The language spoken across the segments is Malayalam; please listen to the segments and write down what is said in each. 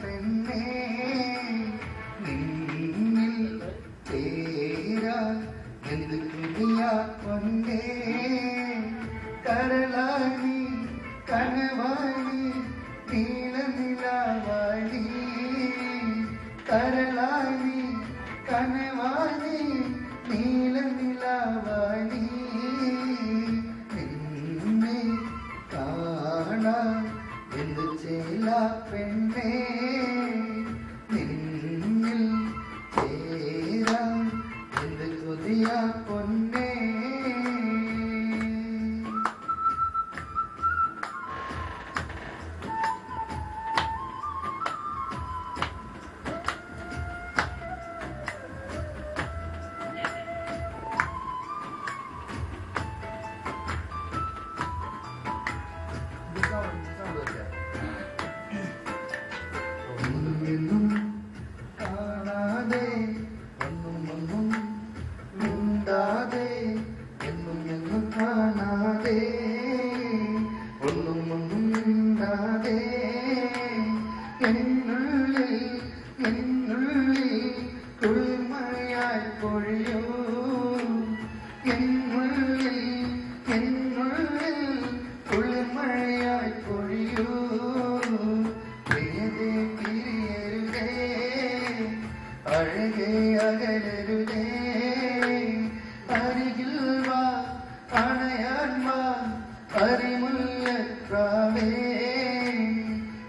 പെണ്ണേ നിന്നിൽ തേരാ എന്ത് പുതിയ പൊന്നേ കരളാണി കനവാണി നീല നിലാവാണി കരളാണി കനവാണി നീല മിണ്ടാതെ എന്നുള്ളിൽ എന്നുള്ളിൽ കുളിമഴയായി പൊഴിയൂ എന്നുള്ളിൽ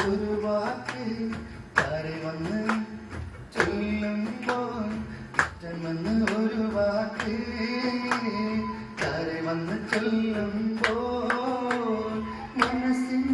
ഒരു വാക്ക് താരെ വന്ന് ചൊല്ലുമ്പോൾ ഇഷ്ടമെന്ന് ഒരു വാക്ക് താരെ വന്ന് ചൊല്ലുമ്പോൾ മനസ്സിന്റെ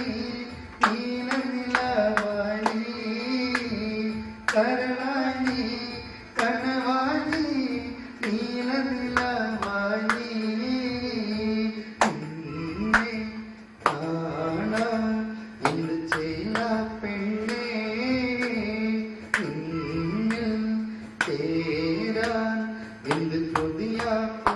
നിന്നിൽ ചേരാൻ എന്ത് കൊതിയ